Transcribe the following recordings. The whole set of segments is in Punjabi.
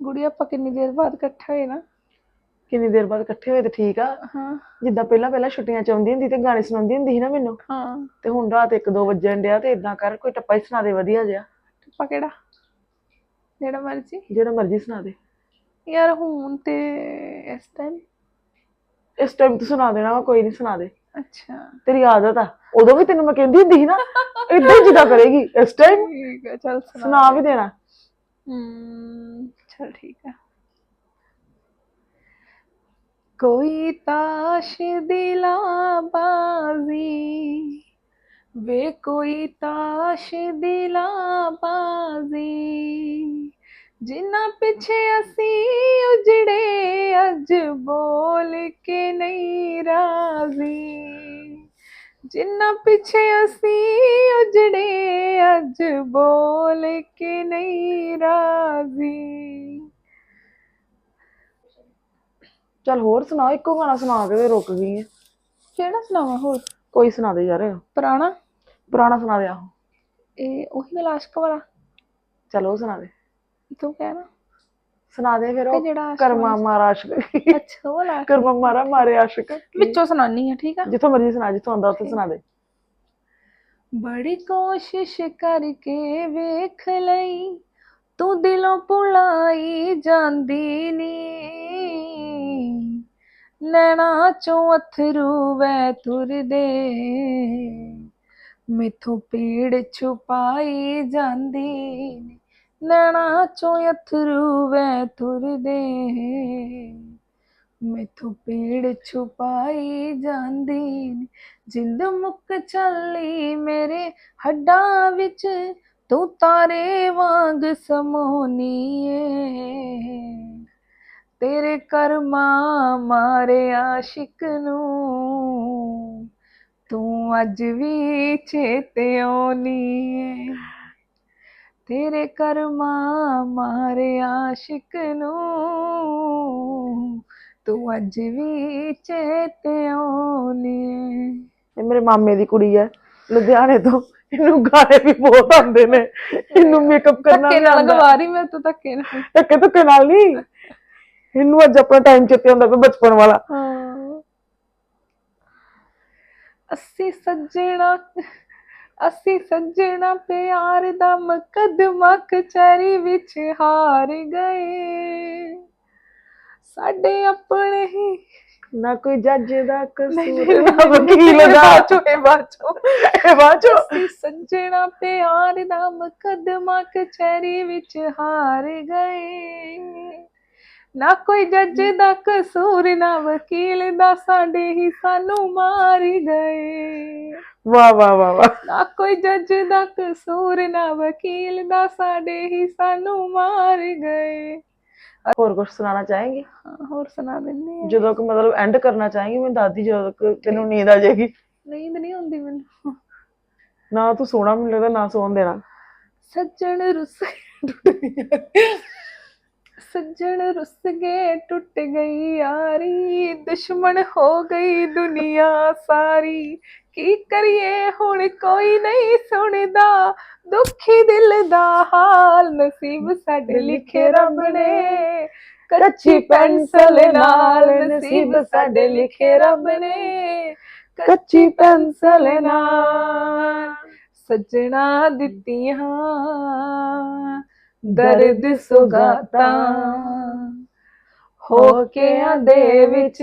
ਗੁੜੀ ਆਪਾਂ ਕਿੰਨੀ ਦੇਰ ਬਾਅਦ ਇਕੱਠੇ ਹੋਏ ਨਾ? ਕਿੰਨੀ ਦੇਰ ਬਾਅਦ ਇਕੱਠੇ ਹੋਏ ਤੇ ਠੀਕ ਆ। ਹਾਂ। ਜਿੱਦਾਂ ਪਹਿਲਾਂ ਪਹਿਲਾਂ ਛੁੱਟੀਆਂ ਚ ਆਉਂਦੀ ਹੁੰਦੀ ਤੇ ਗਾਣੇ ਸੁਣਾਉਂਦੀ ਹੁੰਦੀ ਸੀ ਨਾ ਮੈਨੂੰ। ਹਾਂ। ਤੇ ਹੁਣ ਰਾਤ 1-2 ਵਜਣ ਡਿਆ ਤੇ ਇਦਾਂ ਕਰ ਕੋਈ ਟੱਪਾ ਹੀ ਸੁਣਾ ਦੇ ਵਧੀਆ ਜਿਹਾ। ਟੱਪਾ ਕਿਹੜਾ? ਜਿਹੜਾ ਮਰਜ਼ੀ। ਜਿਹੜਾ ਮਰਜ਼ੀ ਸੁਣਾ ਦੇ। ਯਾਰ ਹੁਣ ਤੇ ਇਸ ਟਾਈਮ ਇਸ ਟਾਈਮ ਤੂੰ ਸੁਣਾ ਦੇਣਾ ਵਾ ਕੋਈ ਨਹੀਂ ਸੁਣਾ ਦੇ। ਅੱਛਾ। ਤੇਰੀ ਆਦਤ ਆ। ਉਦੋਂ ਵੀ ਤੈਨੂੰ ਮੈਂ ਕਹਿੰਦੀ ਹੁੰਦੀ ਸੀ ਨਾ ਇਦਾਂ ਹੀ ਜਿੱਦਾਂ ਕਰੇਗੀ। ਇਸ ਟਾਈਮ ਠੀਕ ਹੈ ਚਲ ਸੁਣਾ ਵੀ ਦੇਣਾ। ਹਮ ਚਲ ਠੀਕ ਆ। ਕੋਈ ਤਾਸ਼ ਦਿਲਾ ਬਾਜ਼ੀ ਵੇ, ਕੋਈ ਤਾਸ਼ ਦਿਲਾ ਬਾਜ਼ੀ ਜਿੰਨਾ ਪਿੱਛੇ ਅਸੀਂ ਉਜੜੇ, ਅੱਜ ਬੋਲ ਕੇ ਨਹੀਂ ਰਾਜ਼ੀ। ਜਿੰਨਾ ਪਿੱਛੇ ਅਸੀਂ ਉਜੜੇ, ਅੱਜ ਬੋਲ ਕੇ ਨਹੀਂ ਰਾਜ਼ੀ। ਚੱਲ ਹੋਰ ਸੁਣਾ ਇੱਕੋ ਗਾਣਾ ਸੁਣਾ ਕੇ ਤੇ ਰੁਕ ਗਈ ਹੈ ਕਿਹੜਾ ਸੁਣਾਵਾਂ ਹੋਰ? ਕੋਈ ਸੁਣਾ ਦੇ ਯਾਰ। ਪੁਰਾਣਾ? ਪੁਰਾਣਾ ਸੁਣਾ ਦੇ ਆਹੋ। ਇਹ ਉਹੀ ਵਾਲਾ ਆਸ਼ਕ ਵਾਲਾ। ਚੱਲ ਉਹ ਸੁਣਾ ਦੇ। ਤੂੰ ਕਹਿਣਾ ਸੁਣਾ ਦੇ ਫਿਰ ਉਹ। ਜਿਹੜਾ ਆਸ਼ਕ ਕਰਮਾ ਮਾਰਾ ਆਸ਼ਕ। ਅੱਛਾ ਉਹ ਵਾਲਾ ਕਰਮਾ ਮਾਰਾ ਮਾਰੇ ਆਸ਼ਕ। ਵਿੱਚੋਂ ਸੁਣਾਨੀ ਆ ਠੀਕ ਆ? ਜਿੱਥੋਂ ਮਰਜ਼ੀ ਸੁਣਾ ਜਿੱਥੋਂ ਆਉਂਦਾ ਉੱਥੋਂ ਸੁਣਾ ਦੇ। ਬੜੀ ਕੋਸ਼ਿਸ਼ ਕਰਕੇ ਵੇਖ ਲਈ। ਤੂੰ ਦਿਲੋਂ ਭੁਲਾਈ ਜਾਂਦੀ ਨੀ। ਨੈਣਾ ਚੋਂ ਅਥਰੂ ਵੈ ਤੁਰਦੇ। ਮੈਥੋਂ ਪੀੜ ਛੁਪਾਈ ਜਾਂਦੀ ਨੈਣਾ ਚੋਂ ਅਥਰੂ ਵੈ ਤੁਰਦੇ। ਮੈਥੋਂ ਪੀੜ ਛੁਪਾਈ ਜਾਂਦੀ ਜਿੰਦ ਮੁੱਕ ਚੱਲੀ ਮੇਰੇ ਹੱਡਾਂ ਵਿੱਚ, ਤੂੰ ਤਾਰੇ ਵਾਂਗ ਸਮੋਨੀ ਏ ਤੇਰੇ ਕਰਮਾਂ ਮਾਰੇ ਆਸ਼ਿਕ ਨੂੰ। ਤੂੰ ਅੱਜ ਵੀ ਚੇਤੇ ਆਉਣੀ ਤੇਰੇ ਕਰਮਾਂ ਮਾਰੇ ਆਸ਼ਿਕ ਨੂੰ। ਤੂੰ ਅੱਜ ਵੀ ਚੇਤੇ ਆਉਣੀ ਇਹ ਮੇਰੇ ਮਾਮੇ ਦੀ ਕੁੜੀ ਹੈ ਲੁਧਿਆਣੇ ਤੋਂ। ਇਹਨੂੰ ਗਾਣੇ ਵੀ ਬਹੁਤ ਆਉਂਦੇ ਨੇ। ਇਹਨੂੰ ਮੇਕਅਪ ਕਰਨਾ ਧੱਕੇ ਨਾਲ ਗਵਾਰੀ ਮੈਂ ਤੂੰ ਧੱਕੇ ਨਾਲ। ਧੱਕੇ ਧੱਕੇ ਨਾਲ ਨਹੀਂ ਇਹਨੂੰ ਅੱਜ ਆਪਣਾ ਟਾਈਮ ਚੇਤੇ ਆਉਂਦਾ ਪਿਆ ਬਚਪਨ ਵਾਲਾ। ਹਾਂ। ਅਸੀਂ ਸੱਜਣਾ ਅਸੀਂ ਸੱਜਣਾ ਪਿਆਰ ਦਾ ਮੁਕੱਦਮਾ ਕਚਹਿਰੀ ਵਿੱਚ ਹਾਰ ਗਏ। ਸਾਡੇ ਆਪਣੇ ਹੀ ਨਾ ਕੋਈ ਜੱਜ ਦਾ ਕਸੂਰ। ਨਾ ਵਕੀਲ ਦਾ। ਬਾਚੋ ਇਹ ਬਾਚੋ ਇਹ ਬਾਚੋ ਅਸੀਂ ਸੱਜਣਾ ਪਿਆਰ ਦਾ ਮੁਕੱਦਮਾ ਕਚਹਿਰੀ ਵਿੱਚ ਹਾਰ ਗਏ। ਨਾ ਕੋਈ ਜੱਜ ਦਾ ਕਸੂਰ ਨਾ ਵਕੀਲ ਦਾ ਸਾਡੇ ਹੀ ਸਾਨੂੰ ਮਾਰੀ ਗਏ। ਵਾਹ ਵਾਹ ਵਾਹ ਵਾਹ। ਨਾ ਕੋਈ ਜੱਜ ਦਾ ਕਸੂਰ ਨਾ ਵਕੀਲ ਦਾ ਸਾਡੇ ਹੀ ਸਾਨੂੰ ਮਾਰ ਗਏ। ਹੋਰ ਕੁਝ ਸੁਣਾਉਣਾ ਚਾਹੇਂਗੀ? ਹੋਰ ਸੁਣਾ ਦਿੰਨੀ ਜਦੋਂ ਕਿ ਮਤਲਬ ਐਂਡ ਕਰਨਾ ਚਾਹੇਗੀ ਮੈਂ ਦਾਦੀ ਜਦੋਂ ਤੱਕ ਤੈਨੂੰ ਨੀਂਦ ਆ ਜਾਏਗੀ। ਨੀਂਦ ਨਹੀਂ ਆਉਂਦੀ ਮੈਨੂੰ। ਨਾ ਤੂੰ ਸੋਣਾ ਮਿਲਦਾ ਨਾ ਸੌਣ ਦੇਣਾ। ਸੱਜਣ ਰੁੱਸੇ ਸੱਜਣ ਰੁੱਸ ਗਏ ਟੁੱਟ ਗਈ ਯਾਰੀ ਦੁਸ਼ਮਣ ਹੋ ਗਈ ਦੁਨੀਆ ਸਾਰੀ। ਕੀ ਕਰੀਏ ਹੁਣ ਕੋਈ ਨਹੀਂ ਸੁਣਦਾ ਦੁਖੀ ਦਿਲ ਦਾ ਹਾਲ ਨਸੀਬ ਸਾਡੇ ਲਿਖੇ ਰੱਬ ਨੇ। ਕੱਚੀ ਪੈਨਸਲ ਨਾਲ ਨਸੀਬ ਸਾਡੇ ਲਿਖੇ ਰੱਬ ਨੇ। ਕੱਚੀ ਪੈਨਸਲ ਨਾਲ ਸੱਜਣਾ ਦਿੱਤੀਆਂ ਦਰਦ ਸੁਗਾਤਾਂ ਹੋ ਕੇ ਦੇ ਵਿੱਚ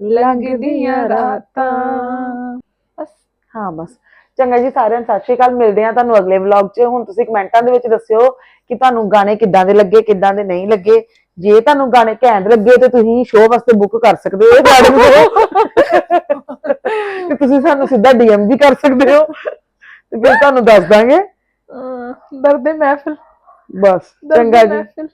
ਲੰਘਦੀਆਂ ਰਾਤਾਂ। ਬਸ, ਹਾਂ ਬਸ। ਚੰਗਾ ਜੀ ਸਾਰਿਆਂ ਨੂੰ ਸਤਿ ਸ਼੍ਰੀ ਅਕਾਲ, ਮਿਲਦੇ ਆ ਤੁਹਾਨੂੰ ਅਗਲੇ ਵਲੌਗ 'ਚ। ਹੁਣ ਤੁਸੀਂ ਕਮੈਂਟਾਂ ਦੇ ਵਿੱਚ ਦੱਸਿਓ ਕਿ ਤੁਹਾਨੂੰ ਗਾਣੇ ਕਿੱਦਾਂ ਦੇ ਲੱਗੇ, ਕਿੱਦਾਂ ਦੇ ਨਹੀਂ ਲੱਗੇ। ਜੇ ਤੁਹਾਨੂੰ ਗਾਣੇ ਘੈਂਟ ਲੱਗੇ ਤੇ ਤੁਸੀਂ ਸ਼ੋਅ ਵਾਸਤੇ ਬੁੱਕ ਕਰ ਸਕਦੇ ਹੋ ਗਾਣੇ ਨੂੰ। ਤੇ ਤੁਸੀਂ ਸਾਨੂੰ ਸਿੱਧਾ ਡੀਐਮ ਵੀ ਕਰ ਸਕਦੇ ਹੋ। ਤੇ ਫਿਰ ਤੁਹਾਨੂੰ ਦੱਸ ਦਾਂਗੇ। ਅਹ ਦਰਦ ਮਹਿਫਿਲ। ਬਸ ਦਰਦ ਚੰਗਾ ਜੀ। ਮਹਿਫਿਲ।